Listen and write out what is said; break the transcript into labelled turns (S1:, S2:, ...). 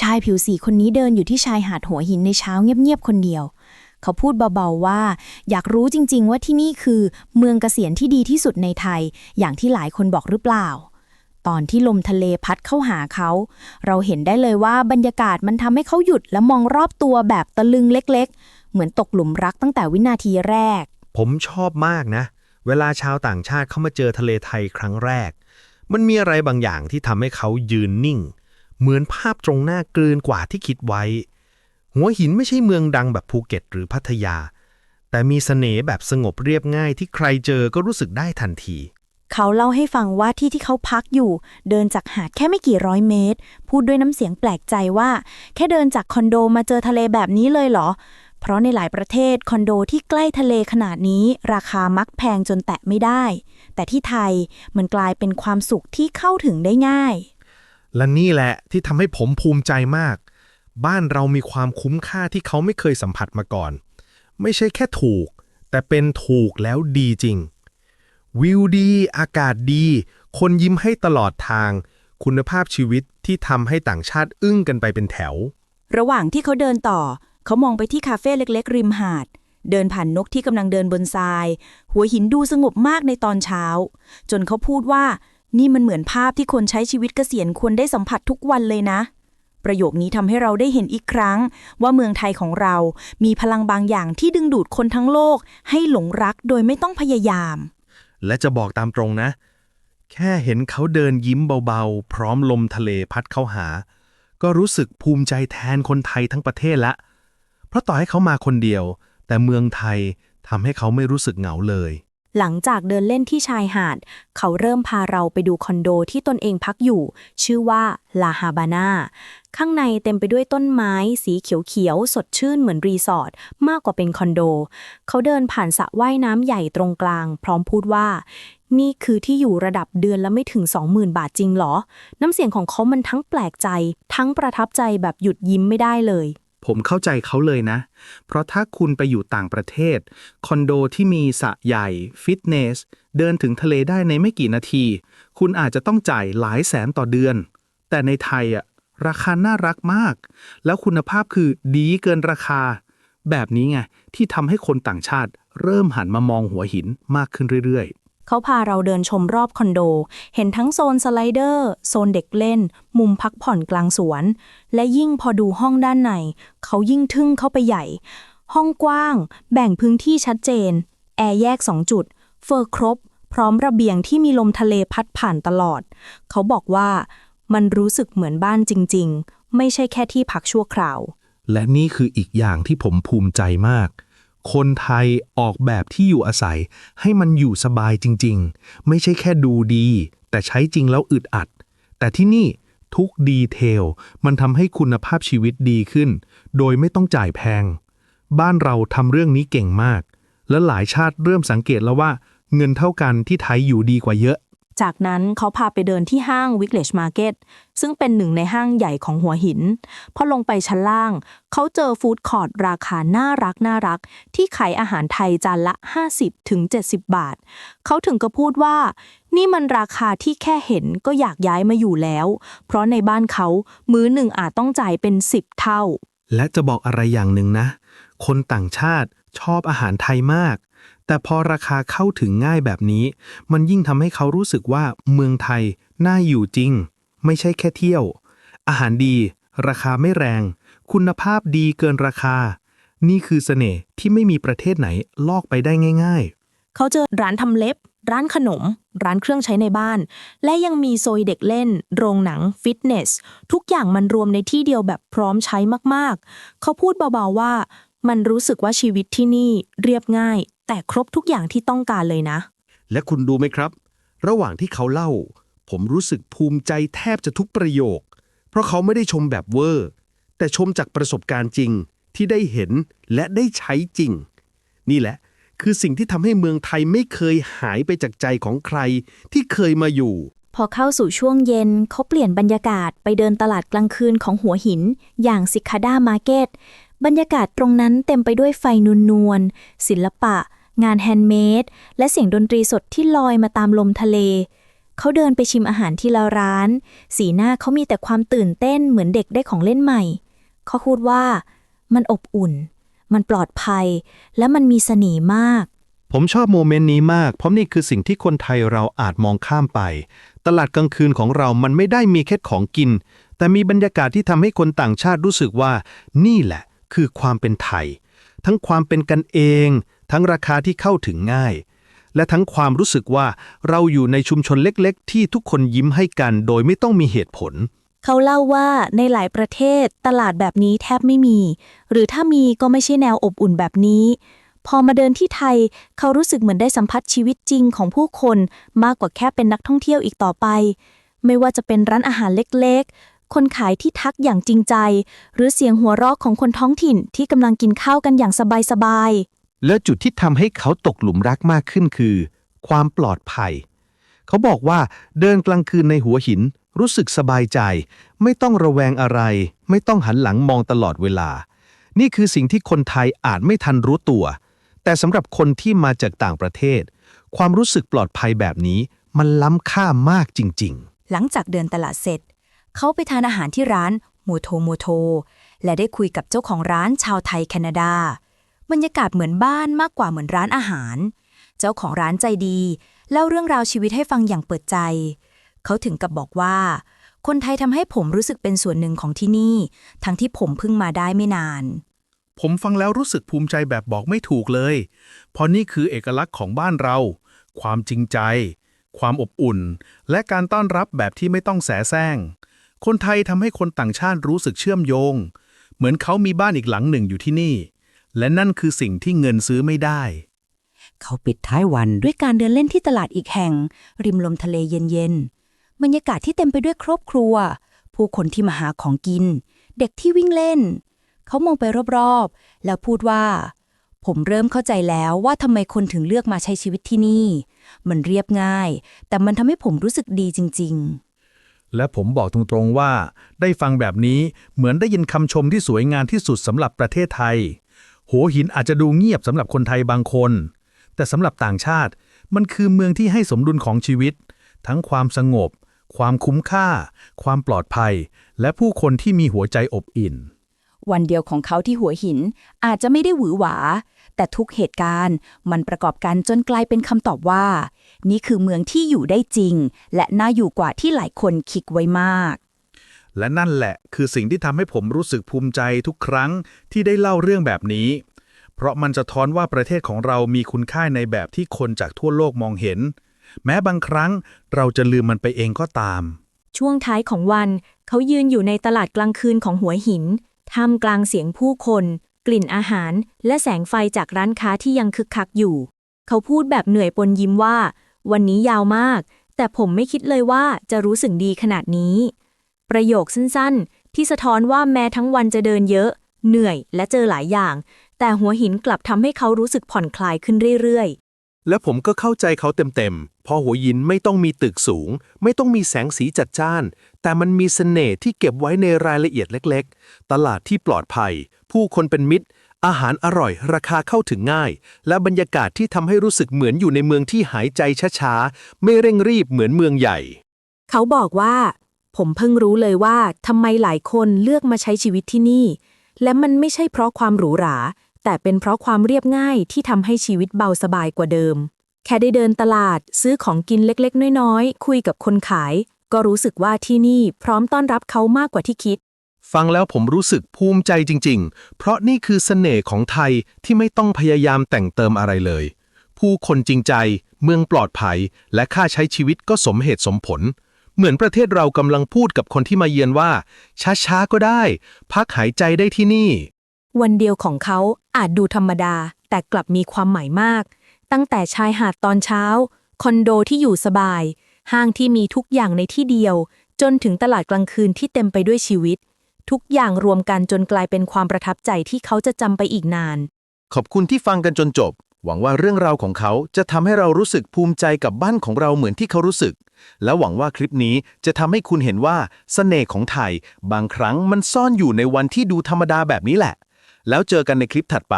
S1: ชายผิวสีคนนี้เดินอยู่ที่ชายหาดหัวหินในเช้าเงียบๆคนเดียว เขาพูดเบาๆว่า อยากรู้จริง ๆ ว่าที่นี่คือเมืองเกษียณที่ดีที่สุดในไทย อย่างที่หลายคนบอกหรือเปล่า ตอนที่ลมทะเลพัดเข้าหาเขา เราเห็นได้เลยว่าบรรยากาศมันทำให้เขาหยุดและมองรอบตัวแบบตะลึงเล็ก ๆ เหมือนตกหลุมรักตั้งแต่วินาทีแรก
S2: ผมชอบมากนะ เวลาชาวต่างชาติเข้ามาเจอทะเลไทยครั้งแรก มันมีอะไรบางอย่างที่ทำให้เขายืนนิ่ง เหมือนภาพตรงหน้าเกินกว่าที่คิดไว้ หัวหินไม่ใช่เมืองดังแบบภูเก็ตหรือพัทยา แต่มีเสน่ห์แบบสงบเรียบง่ายที่ใครเจอก็รู้สึกได้ทันที
S1: เขาเล่าให้ฟังว่าที่ที่เขาพักอยู่ เดินจากหาดแค่ไม่กี่ร้อยเมตร พูดด้วยน้ำเสียงแปลกใจว่า แค่เดินจากคอนโดมาเจอทะเลแบบนี้เลยเหรอ เพราะในหลายประเทศคอนโดที่ใกล้ทะเลขนาดนี้ ราคามักแพงจนแตะไม่ได้ แต่ที่ไทยมันกลายเป็นความสุขที่เข้าถึงได้ง่าย
S3: และนี่แหละที่ทำให้ผมภูมิใจมาก บ้านเรามีความคุ้มค่าที่เขาไม่เคยสัมผัสมาก่อน ไม่ใช่แค่ถูก แต่เป็นถูกแล้วดีจริง วิวดี อากาศดี คนยิ้มให้ตลอดทาง คุณภาพชีวิตที่ทำให้ต่างชาติอึ้งกันไปเป็นแถว
S4: ระหว่างที่เขาเดินต่อ เขามองไปที่คาเฟ่เล็ก ๆ ริมหาด เดินผ่านนกที่กำลังเดินบนทราย หัวหินดูสงบมากในตอนเช้า จนเขาพูดว่า นี่มันเหมือนภาพที่คนใช้ชีวิตเกษียณควรได้สัมผัสทุกวันเลยนะ ประโยคนี้ทำให้เราได้เห็นอีกครั้ง ว่าเมืองไทยของเรา มีพลังบางอย่างที่ดึงดูดคนทั้งโลก ให้หลงรักโดยไม่ต้องพยายาม
S3: และจะบอกตามตรงนะ แค่เห็นเขาเดินยิ้มเบาๆ พร้อมลมทะเลพัดเข้าหา ก็รู้สึกภูมิใจแทนคนไทยทั้งประเทศละ เพราะต่อให้เขามาคนเดียว แต่เมืองไทยทำให้เขาไม่รู้สึกเหงาเลย
S1: หลังจากเดินเล่นที่ชายหาด เขาเริ่มพาเราไปดูคอนโดที่ตนเองพักอยู่ ชื่อว่าลาฮาบานาข้างในเต็มไปด้วยต้นไม้สีเขียวๆ สดชื่นเหมือนรีสอร์ทมากกว่าเป็นคอนโด เขาเดินผ่านสระว่ายน้ำใหญ่ตรงกลาง พร้อมพูดว่า นี่คือที่อยู่ระดับเดือนละไม่ถึง 20,000 บาทจริงเหรอ น้ำเสียงของเขามันทั้งแปลกใจ ทั้งประทับใจแบบหยุดยิ้มไม่ได้เลย
S5: ผมเข้าใจเขาเลยนะ เพราะถ้าคุณไปอยู่ต่างประเทศ คอนโดที่มีสระใหญ่ ฟิตเนส เดินถึงทะเลได้ในไม่กี่นาที คุณอาจจะต้องจ่ายหลายแสนต่อเดือน แต่ในไทยอะราคาน่ารักมาก แล้วคุณภาพคือดีเกินราคา แบบนี้ไง ที่ทำให้คนต่างชาติเริ่มหันมามองหัวหินมากขึ้นเรื่อยๆ
S1: เขาพาเราเดินชมรอบคอนโด เห็นทั้งโซนสไลเดอร์ โซนเด็กเล่น มุมพักผ่อนกลางสวน และยิ่งพอดูห้องด้านใน เขายิ่งทึ่งเข้าไปใหญ่ ห้องกว้าง แบ่งพื้นที่ชัดเจน แอร์แยกสองจุด เฟอร์ครบ พร้อมระเบียงที่มีลมทะเลพัดผ่านตลอด เขาบอกว่ามันรู้สึกเหมือนบ้านจริง ๆ ไม่ใช่แค่ที่พักชั่วคราว
S3: และนี่คืออีกอย่างที่ผมภูมิใจมาก คนไทยออกแบบที่อยู่อาศัย ให้มันอยู่สบายจริง ๆ ไม่ใช่แค่ดูดี แต่ใช้จริงแล้วอึดอัด แต่ที่นี่ทุกดีเทลมันทำให้คุณภาพชีวิตดีขึ้น โดยไม่ต้องจ่ายแพง บ้านเราทำเรื่องนี้เก่งมาก และหลายชาติเริ่มสังเกตแล้วว่า เงินเท่ากันที่ไทยอยู่ดีกว่าเยอะ
S1: จากนั้นเขาพาไปเดินที่ห้าง Village Market ซึ่งเป็นหนึ่งในห้างใหญ่ของหัวหิน พอลงไปชั้นล่าง เขาเจอฟู้ดคอร์ทราคาน่ารักน่ารัก ที่ขายอาหารไทยจานละ50ถึงบาท เขาถึงก็พูดว่า นี่มันราคาที่แค่เห็นก็อยากย้ายมาอยู่แล้ว เพราะในบ้านเขามื้อหนึ่งอาจต้องจ่ายเป็น 10 เท่า
S3: และจะบอกอะไรอย่างหนึ่งนะ คนต่างชาติชอบอาหารไทยมาก แต่พอราคาเข้าถึงง่ายแบบนี้ มันยิ่งทำให้เขารู้สึกว่าเมืองไทยน่าอยู่จริง ไม่ใช่แค่เที่ยว อาหารดี ราคาไม่แรง คุณภาพดีเกินราคา นี่คือเสน่ห์ที่ไม่มีประเทศไหนลอกไปได้ง่าย ๆ
S1: เขาเจอร้านทำเล็บ ร้านขนม ร้านเครื่องใช้ในบ้าน และยังมีโซยเด็กเล่น โรงหนัง ฟิตเนส ทุกอย่างมันรวมในที่เดียวแบบพร้อมใช้มากๆ เขาพูดเบาๆว่า มันรู้สึกว่าชีวิตที่นี่เรียบง่าย แต่ครบทุกอย่างที่ต้องการเลยนะ
S2: และคุณดูไหมครับ ระหว่างที่เขาเล่า ผมรู้สึกภูมิใจแทบจะทุกประโยค เพราะเขาไม่ได้ชมแบบเวอร์ แต่ชมจากประสบการณ์จริงที่ได้เห็นและได้ใช้จริง นี่แหละ คือสิ่งที่ทำให้เมืองไทยไม่เคยหายไปจากใจของใครที่เคยมาอยู่
S1: พอเข้าสู่ช่วงเย็นเขาเปลี่ยนบรรยากาศไปเดินตลาดกลางคืนของหัวหิน อย่างซิคาด้ามาร์เก็ต บรรยากาศตรงนั้นเต็มไปด้วยไฟนวลนวลศิลปะ งานแฮนด์เมดและเสียงดนตรีสดที่ลอยมาตามลมทะเล เขาเดินไปชิมอาหารที่ละร้าน สีหน้าเขามีแต่ความตื่นเต้นเหมือนเด็กได้ของเล่นใหม่ เขาพูดว่ามันอบอุ่น มันปลอดภัย และมันมีเสน่ห์มาก
S3: ผมชอบโมเมนต์นี้มาก เพราะนี่คือสิ่งที่คนไทยเราอาจมองข้ามไป ตลาดกลางคืนของเรามันไม่ได้มีแค่ของกิน แต่มีบรรยากาศที่ทำให้คนต่างชาติรู้สึกว่า นี่แหละ คือความเป็นไทย ทั้งความเป็นกันเอง ทั้งราคาที่เข้าถึงง่าย และทั้งความรู้สึกว่าเราอยู่ในชุมชนเล็กๆ ที่ทุกคนยิ้มให้กันโดยไม่ต้องมีเหตุผล
S1: เขาเล่าว่าในหลายประเทศตลาดแบบนี้แทบไม่มี หรือถ้ามีก็ไม่ใช่แนวอบอุ่นแบบนี้ พอมาเดินที่ไทย เขารู้สึกเหมือนได้สัมผัสชีวิตจริงของผู้คนมากกว่าแค่เป็นนักท่องเที่ยวอีกต่อไปไม่ว่าจะเป็นร้านอาหารเล็ก คนขายที่ทักอย่างจริงใจ หรือเสียงหัวเราะของคนท้องถิ่นที่กำลังกินข้าวกันอย่างสบายๆ
S3: และจุดที่ทำให้เขาตกหลุมรักมากขึ้นคือ ความปลอดภัย เขาบอกว่าเดินกลางคืนในหัวหิน รู้สึกสบายใจ ไม่ต้องระแวงอะไร ไม่ต้องหันหลังมองตลอดเวลา นี่คือสิ่งที่คนไทยอาจไม่ทันรู้ตัว แต่สำหรับคนที่มาจากต่างประเทศ ความรู้สึกปลอดภัยแบบนี้มันล้ำค่ามากจริงๆ
S6: หลังจากเดินตลาดเสร็จ เขาไปทานอาหารที่ร้านโมโทโมโท และได้คุยกับเจ้าของร้านชาวไทยแคนาดา บรรยากาศเหมือนบ้านมากกว่าเหมือนร้านอาหาร เจ้าของร้านใจดีเล่าเรื่องราวชีวิตให้ฟังอย่างเปิดใจ เขาถึงกับบอกว่า คนไทยทำให้ผมรู้สึกเป็นส่วนหนึ่งของที่นี่ ทั้งที่ผมเพิ่งมาได้ไม่นาน
S5: ผมฟังแล้วรู้สึกภูมิใจแบบบอกไม่ถูกเลย เพราะนี่คือเอกลักษณ์ของบ้านเรา ความจริงใจ ความอบอุ่น และการต้อนรับแบบที่ไม่ต้องแสแสร้ง คนไทยทำให้คนต่างชาติรู้สึกเชื่อมโยง เหมือนเขามีบ้านอีกหลังหนึ่งอยู่ที่นี่ และนั่นคือสิ่งที่เงินซื้อไม่ได้
S6: เขาปิดท้ายวันด้วยการเดินเล่นที่ตลาดอีกแห่ง ริมลมทะเลเย็นๆ บรรยากาศที่เต็มไปด้วยครอบครัว ผู้คนที่มาหาของกิน เด็กที่วิ่งเล่น เขามองไปรอบๆ แล้วพูดว่า ผมเริ่มเข้าใจแล้วว่าทำไมคนถึงเลือกมาใช้ชีวิตที่นี่ มันเรียบง่าย แต่มันทำให้ผมรู้สึกดีจริง ๆ
S5: และผมบอกตรงๆว่า ได้ฟังแบบนี้เหมือนได้ยินคำชมที่สวยงามที่สุดสำหรับประเทศไทย หัวหินอาจจะดูเงียบสำหรับคนไทยบางคน แต่สำหรับต่างชาติ มันคือเมืองที่ให้สมดุลของชีวิต ทั้งความสงบ ความคุ้มค่า ความปลอดภัย และผู้คนที่มีหัวใจอบอิ่น
S6: วันเดียวของเขาที่หัวหินอาจจะไม่ได้หวือหวา แต่ทุกเหตุการณ์มันประกอบกันจนกลายเป็นคำตอบว่า นี่คือเมืองที่อยู่ได้จริง และน่าอยู่กว่าที่หลายคนคิดไว้มาก
S5: และนั่นแหละคือสิ่งที่ทำให้ผมรู้สึกภูมิใจทุกครั้งที่ได้เล่าเรื่องแบบนี้ เพราะมันจะท้อนว่าประเทศของเรามีคุณค่าในแบบที่คนจากทั่วโลกมองเห็น แม้บางครั้งเราจะลืมมันไปเองก็ตาม
S1: ช่วงท้ายของวัน เขายืนอยู่ในตลาดกลางคืนของหัวหินท่ามกลางเสียงผู้คน กลิ่นอาหาร และแสงไฟจากร้านค้าที่ยังคึกคักอยู่ เขาพูดแบบเหนื่อยปนยิ้มว่า วันนี้ยาวมาก แต่ผมไม่คิดเลยว่าจะรู้สึกดีขนาดนี้ ประโยคสั้นๆ ที่สะท้อนว่าแม้ทั้งวันจะเดินเยอะ เหนื่อยและเจอหลายอย่าง แต่หัวหินกลับทำให้เขารู้สึกผ่อนคลายขึ้นเรื่อยๆ
S3: และผมก็เข้าใจเขาเต็มๆ เพอหัวหินไม่ต้องมีตึกสูง ไม่ต้องมีแสงสีจัดจ้าน แต่มันมีเสน่ห์ที่เก็บไว้ในรายละเอียดเล็ก ๆ ตลาดที่ปลอดภัย ผู้คนเป็นมิตร อาหารอร่อย ราคาเข้าถึงง่าย และบรรยากาศที่ทำให้รู้สึกเหมือนอยู่ในเมืองที่หายใจช้าๆ ไม่เร่งรีบเหมือนเมืองใหญ่
S1: เขาบอกว่า ผมเพิ่งรู้เลยว่าทำไมหลายคนเลือกมาใช้ชีวิตที่นี่ และมันไม่ใช่เพราะความหรูหรา แต่เป็นเพราะความเรียบง่ายที่ทำให้ชีวิตเบาสบายกว่าเดิม แค่ได้เดินตลาดซื้อของกินเล็กๆ น้อยๆ คุยกับคนขาย ก็รู้สึกว่าที่นี่พร้อมต้อนรับเขามากกว่าที่คิด
S3: ฟังแล้วผมรู้สึกภูมิใจจริง ๆ เพราะนี่คือเสน่ห์ของไทยที่ไม่ต้องพยายามแต่งเติมอะไรเลย ผู้คนจริงใจ เมืองปลอดภัย และค่าใช้ชีวิตก็สมเหตุสมผล เหมือนประเทศเรากำลังพูดกับคนที่มาเยือนว่า ช้าๆก็ได้ พักหายใจได้ที่นี่
S1: วันเดียวของเขาอาจดูธรรมดา แต่กลับมีความหมายมาก ตั้งแต่ชายหาดตอนเช้า คอนโดที่อยู่สบาย ห้างที่มีทุกอย่างในที่เดียว จนถึงตลาดกลางคืนที่เต็มไปด้วยชีวิต ทุกอย่างรวมกันจนกลายเป็นความประทับใจที่เขาจะจำไปอีกนาน
S3: ขอบคุณที่ฟังกันจนจบ หวังว่าเรื่องราวของเขาจะทำให้เรารู้สึกภูมิใจกับบ้านของเราเหมือนที่เขารู้สึก และหวังว่าคลิปนี้จะทำให้คุณเห็นว่าเสน่ห์ของไทย บางครั้งมันซ่อนอยู่ในวันที่ดูธรรมดาแบบนี้แหละ แล้วเจอกันในคลิปถัดไป